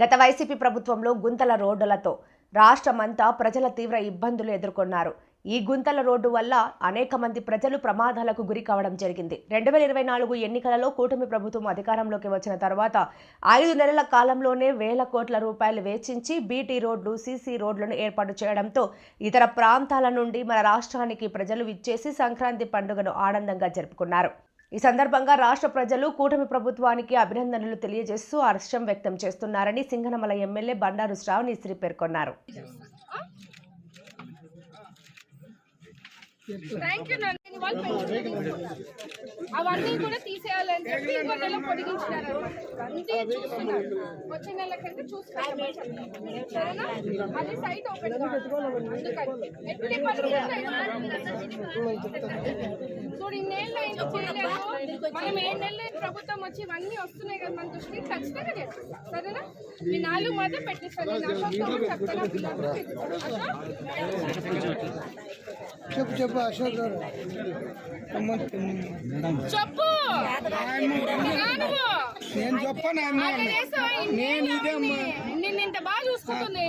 గత వైసీపీ ప్రభుత్వంలో గుంతల రోడ్డులతో రాష్ట్రమంతా ప్రజల తీవ్ర ఇబ్బందులు ఎదుర్కొన్నారు. ఈ గుంతల రోడ్డు వల్ల అనేక మంది ప్రజలు ప్రమాదాలకు గురి కావడం జరిగింది. రెండు వేల ఇరవై నాలుగు ఎన్నికలలో కూటమి ప్రభుత్వం అధికారంలోకి వచ్చిన తర్వాత ఐదు నెలల కాలంలోనే వేల కోట్ల రూపాయలు వెచ్చించి బీటీ రోడ్లు సీసీ రోడ్లను ఏర్పాటు చేయడంతో ఇతర ప్రాంతాల నుండి మన రాష్ట్రానికి ప్రజలు విచ్చేసి సంక్రాంతి పండుగను ఆనందంగా జరుపుకున్నారు. ఈ సందర్భంగా రాష్ట్ర ప్రజలు కూటమి ప్రభుత్వానికి అభినందనలు తెలియజేస్తూ హర్షం వ్యక్తం చేస్తున్నారని సింగనమల ఎమ్మెల్యే బండారు శ్రావణిశ్రీ పేర్కొన్నారు. అవన్నీ కూడా తీసేయాలని చెప్పి ఇంకో నెల పొడిగించినారు అంతే చూస్తున్నారు. వచ్చే నెల కంటే చూస్తున్నారు మళ్ళీ సైట్ ఓపెన్ అందుకని. ఎట్టి చూడు ఇన్నేళ్ళు అయింది చేయలేదు మనం ఏ నెలలు ప్రభుత్వం వచ్చి ఇవన్నీ వస్తున్నాయి కదా మన దృష్టికి ఖచ్చితంగా చేస్తాం. సరేనా? ఈ నాలుగు మాత్రం పెట్టిస్తాను. నేను అశోక్ చెప్తాను. అశోక్ చెప్పు చెప్పు అశోక్ గారు. చెప్పు. నేను చెప్పను? ఇన్నేళ్ళు అయింది. నిన్ను ఇంత బాగా చూసుకుంటుంది.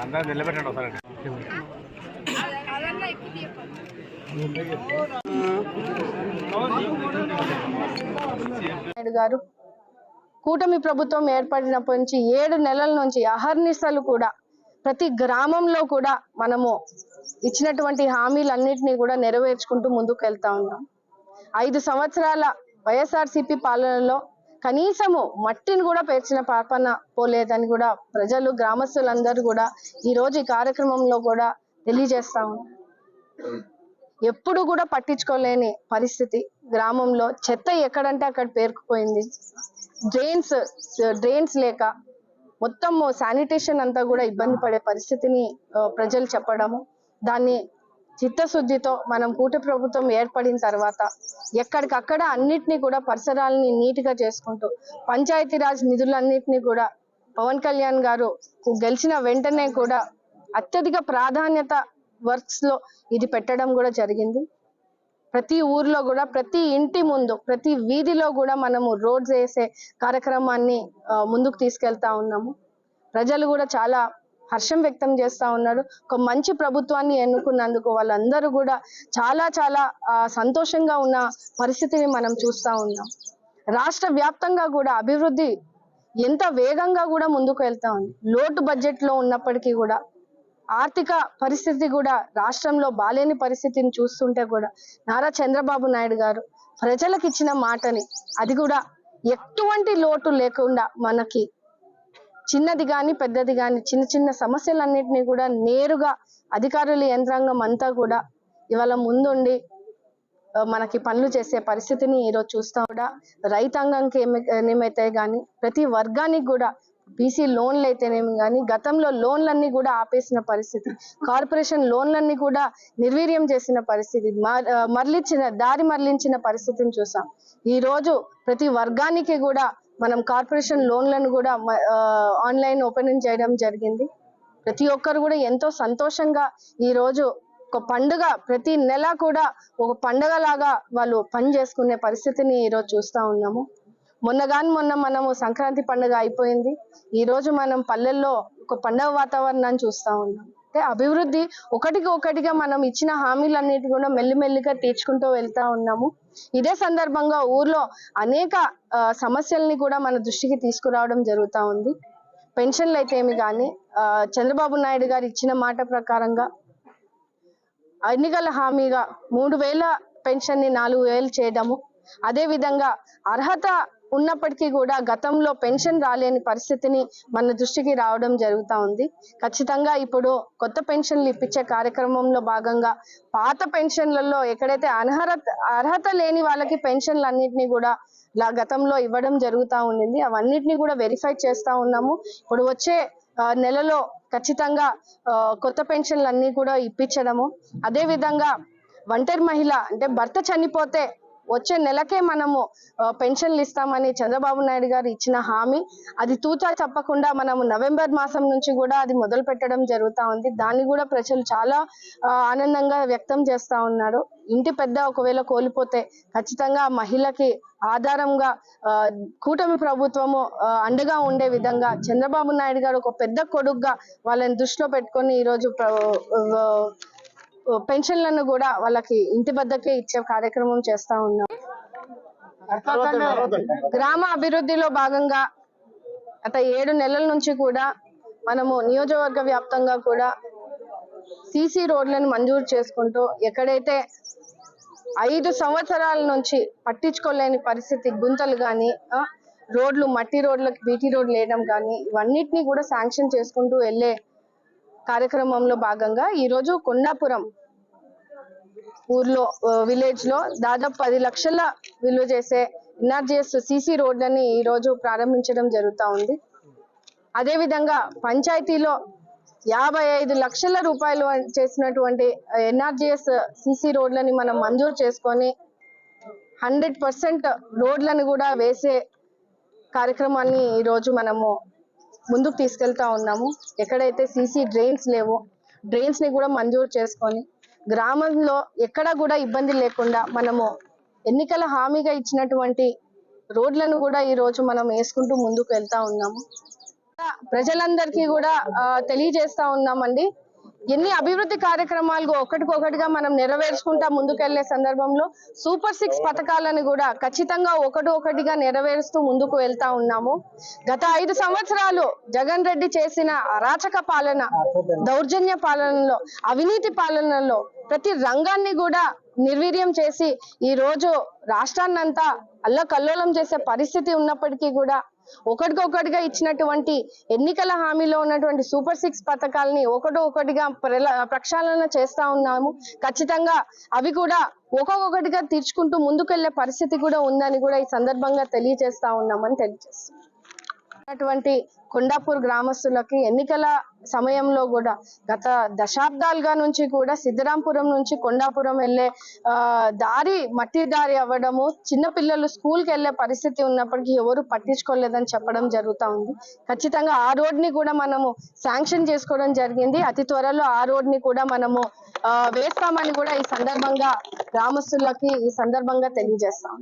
అందరూ నిలబెట్టండి ఒకసారి గారు కూటమి ప్రభుత్వం ఏర్పడినప్పటి నుంచి ఏడు నెలల నుంచి అహర్నిశలు కూడా ప్రతి గ్రామంలో కూడా మనము ఇచ్చినటువంటి హామీలన్నింటినీ కూడా నెరవేర్చుకుంటూ ముందుకు వెళ్తా ఉన్నాం. ఐదు సంవత్సరాల వైఎస్ఆర్సీపీ పాలనలో కనీసము మట్టిని కూడా పేర్చిన పాపన పోలేదని కూడా ప్రజలు గ్రామస్తులందరూ కూడా ఈ రోజు ఈ కార్యక్రమంలో కూడా తెలియజేస్తా ఉన్నారు. ఎప్పుడు కూడా పట్టించుకోలేని పరిస్థితి గ్రామంలో. చెత్త ఎక్కడంటే అక్కడ పేరుకుపోయింది. డ్రైన్స్ డ్రైన్స్ లేక మొత్తం శానిటేషన్ అంతా కూడా ఇబ్బంది పడే పరిస్థితిని ప్రజలు చెప్పడము దాన్ని చిత్తశుద్ధితో మనం కూట ప్రభుత్వం ఏర్పడిన తర్వాత ఎక్కడికక్కడ అన్నిటినీ కూడా పరిసరాలని నీట్గా చేసుకుంటూ పంచాయతీరాజ్ నిధులన్నిటినీ కూడా పవన్ కళ్యాణ్ గారు గెలిచిన వెంటనే కూడా అత్యధిక ప్రాధాన్యత వర్క్స్లో ఇది పెట్టడం కూడా జరిగింది. ప్రతి ఊర్లో కూడా ప్రతి ఇంటి ముందు ప్రతి వీధిలో కూడా మనము రోడ్స్ వేసే కార్యక్రమాన్ని ముందుకు తీసుకెళ్తా ఉన్నాము. ప్రజలు కూడా చాలా హర్షం వ్యక్తం చేస్తా ఉన్నారు ఒక మంచి ప్రభుత్వాన్ని ఎన్నుకున్నందుకు వాళ్ళందరూ కూడా చాలా చాలా సంతోషంగా ఉన్న పరిస్థితిని మనం చూస్తూ ఉన్నాం. రాష్ట్ర వ్యాప్తంగా కూడా అభివృద్ధి ఎంత వేగంగా కూడా ముందుకు వెళ్తా ఉంది. లోటు బడ్జెట్లో ఉన్నప్పటికీ కూడా ఆర్థిక పరిస్థితి కూడా రాష్ట్రంలో బాలేని పరిస్థితిని చూస్తుంటే కూడా నారా చంద్రబాబు నాయుడు గారు ప్రజలకు ఇచ్చిన మాటని అది కూడా ఎటువంటి లోటు లేకుండా మనకి చిన్నది కానీ పెద్దది కానీ చిన్న చిన్న సమస్యలన్నింటినీ కూడా నేరుగా అధికారుల యంత్రాంగం అంతా కూడా ఇవాళ ముందుండి మనకి పనులు చేసే పరిస్థితిని ఈరోజు చూస్తా కూడా. రైతాంగంకి ఏమి ఏమైతే కానీ ప్రతి వర్గానికి కూడా బీసీ లోన్లు అయితేనేమి కానీ గతంలో లోన్లన్నీ కూడా ఆపేసిన పరిస్థితి కార్పొరేషన్ లోన్లన్నీ కూడా నిర్వీర్యం చేసిన పరిస్థితి మర్- మరలించిన దారి మరలించిన పరిస్థితిని చూసాం. ఈ రోజు ప్రతి వర్గానికి కూడా మనం కార్పొరేషన్ లోన్లను కూడా ఆన్లైన్ ఓపెనింగ్ చేయడం జరిగింది. ప్రతి ఒక్కరు కూడా ఎంతో సంతోషంగా ఈరోజు ఒక పండుగ ప్రతి నెల కూడా ఒక పండుగ లాగా వాళ్ళు పని చేసుకునే పరిస్థితిని ఈరోజు చూస్తూ ఉన్నాము. మొన్న కానీ మొన్న మనము సంక్రాంతి పండుగ అయిపోయింది. ఈరోజు మనం పల్లెల్లో ఒక పండుగ వాతావరణాన్ని చూస్తూ ఉన్నాము. అంటే అభివృద్ధి ఒకటికి ఒకటిగా మనం ఇచ్చిన హామీలన్నిటి కూడా మెల్లిమెల్లిగా తీర్చుకుంటూ వెళ్తా ఉన్నాము. ఇదే సందర్భంగా ఊర్లో అనేక సమస్యల్ని కూడా మన దృష్టికి తీసుకురావడం జరుగుతూ ఉంది. పెన్షన్లు అయితే ఏమి కానీ చంద్రబాబు నాయుడు గారు ఇచ్చిన మాట ప్రకారంగా ఎన్నికల హామీగా మూడు వేల పెన్షన్ని నాలుగు వేలు చేయడము. అదేవిధంగా అర్హత ఉన్నప్పటికీ కూడా గతంలో పెన్షన్ రాలేని పరిస్థితిని మన దృష్టికి రావడం జరుగుతూ ఉంది. ఖచ్చితంగా ఇప్పుడు కొత్త పెన్షన్లు ఇప్పించే కార్యక్రమంలో భాగంగా పాత పెన్షన్లలో ఎక్కడైతే అనర్హత అర్హత లేని వాళ్ళకి పెన్షన్లు అన్నింటినీ కూడా లా గతంలో ఇవ్వడం జరుగుతూ ఉండింది. అవన్నిటిని కూడా వెరిఫై చేస్తూ ఉన్నాము. ఇప్పుడు వచ్చే నెలలో ఖచ్చితంగా కొత్త పెన్షన్లు అన్నీ కూడా ఇప్పించడము. అదేవిధంగా ఒంటరి మహిళ అంటే భర్త చనిపోతే వచ్చే నెలకే మనము పెన్షన్లు ఇస్తామని చంద్రబాబు నాయుడు గారు ఇచ్చిన హామీ అది తూచా తప్పకుండా మనము నవంబర్ మాసం నుంచి కూడా అది మొదలు పెట్టడం జరుగుతా ఉంది. దాన్ని కూడా ప్రజలు చాలా ఆనందంగా వ్యక్తం చేస్తూ ఉన్నారు. ఇంటి పెద్ద ఒకవేళ కోల్పోతే ఖచ్చితంగా మహిళకి ఆధారంగా కూటమి ప్రభుత్వము అండగా ఉండే విధంగా చంద్రబాబు నాయుడు గారు ఒక పెద్ద కొడుగ్గా వాళ్ళని దృష్టిలో పెట్టుకొని ఈరోజు పెన్షన్లను కూడా వాళ్ళకి ఇంటి వద్దకే ఇచ్చే కార్యక్రమం చేస్తా ఉన్నాం. గ్రామ అభివృద్ధిలో భాగంగా గత ఏడు నెలల నుంచి కూడా మనము నియోజకవర్గ వ్యాప్తంగా కూడా సీసీ రోడ్లను మంజూరు చేసుకుంటూ ఎక్కడైతే ఐదు సంవత్సరాల నుంచి పట్టించుకోలేని పరిస్థితి గుంతలు కానీ రోడ్లు మట్టి రోడ్లకు బీటీ రోడ్లు వేయడం కానీ ఇవన్నిటిని కూడా శాంక్షన్ చేసుకుంటూ వెళ్ళే కార్యక్రమంలో భాగంగా ఈరోజు కొండాపురం ఊర్లో విలేజ్లో దాదాపు పది లక్షల విలువ చేసే ఎన్ఆర్జిఎస్ సిసి రోడ్లని ఈ రోజు ప్రారంభించడం జరుగుతూ ఉంది. అదే విధంగా పంచాయతీలో యాభై ఐదు లక్షల రూపాయలు చేసినటువంటి ఎన్ఆర్జిఎస్ సిసి రోడ్లని మనం మంజూరు చేసుకొని హండ్రెడ్ పర్సెంట్ రోడ్లను కూడా వేసే కార్యక్రమాన్ని ఈ రోజు మనము ముందుకు తీసుకెళ్తా ఉన్నాము. ఎక్కడైతే సీసీ డ్రైన్స్ లేవో డ్రైన్స్ని కూడా మంజూరు చేసుకొని గ్రామంలో ఎక్కడా కూడా ఇబ్బంది లేకుండా మనము ఎన్నికల హామీగా ఇచ్చినటువంటి రోడ్లను కూడా ఈ రోజు మనం వేసుకుంటూ ముందుకు వెళ్తా ఉన్నాము. ప్రజలందరికీ కూడా తెలియజేస్తా ఉన్నామండి. ఎన్ని అభివృద్ధి కార్యక్రమాలు ఒకటికొకటిగా మనం నెరవేర్చుకుంటా ముందుకెళ్ళే సందర్భంలో సూపర్ సిక్స్ పథకాలను కూడా ఖచ్చితంగా ఒకటి ఒకటిగా నెరవేరుస్తూ ముందుకు వెళ్తా ఉన్నాము. గత ఐదు సంవత్సరాలు జగన్ రెడ్డి చేసిన అరాచక పాలన దౌర్జన్య పాలనలో అవినీతి పాలనలో ప్రతి రంగాన్ని కూడా నిర్వీర్యం చేసి ఈ రోజు రాష్ట్రాన్నంతా అల్లకల్లోలం చేసే పరిస్థితి ఉన్నప్పటికీ కూడా ఒకటికొకటిగా ఇచ్చినటువంటి ఎన్నికల హామీలో ఉన్నటువంటి సూపర్ సిక్స్ పథకాలని ఒకటో ఒకటిగా ప్రక్షాళన చేస్తా ఉన్నాము. ఖచ్చితంగా అవి కూడా ఒక్కొక్కటిగా తీర్చుకుంటూ ముందుకెళ్ళే పరిస్థితి కూడా ఉందని కూడా ఈ సందర్భంగా తెలియజేస్తా ఉన్నామని తెలియజేస్తున్నాం. అటువంటి కొండాపూర్ గ్రామస్తులకి ఎన్నికల సమయంలో కూడా గత దశాబ్దాలుగా నుంచి కూడా సిద్ధరాంపురం నుంచి కొండాపురం వెళ్ళే దారి మట్టి దారి అవ్వడము చిన్న పిల్లలు స్కూల్కి వెళ్ళే పరిస్థితి ఉన్నప్పటికీ ఎవరు పట్టించుకోలేదని చెప్పడం జరుగుతూ ఉంది. ఖచ్చితంగా ఆ రోడ్ని కూడా మనము శాంక్షన్ చేసుకోవడం జరిగింది. అతి త్వరలో ఆ రోడ్ని కూడా మనము వేస్తామని కూడా ఈ సందర్భంగా గ్రామస్తులకి ఈ సందర్భంగా తెలియజేస్తాం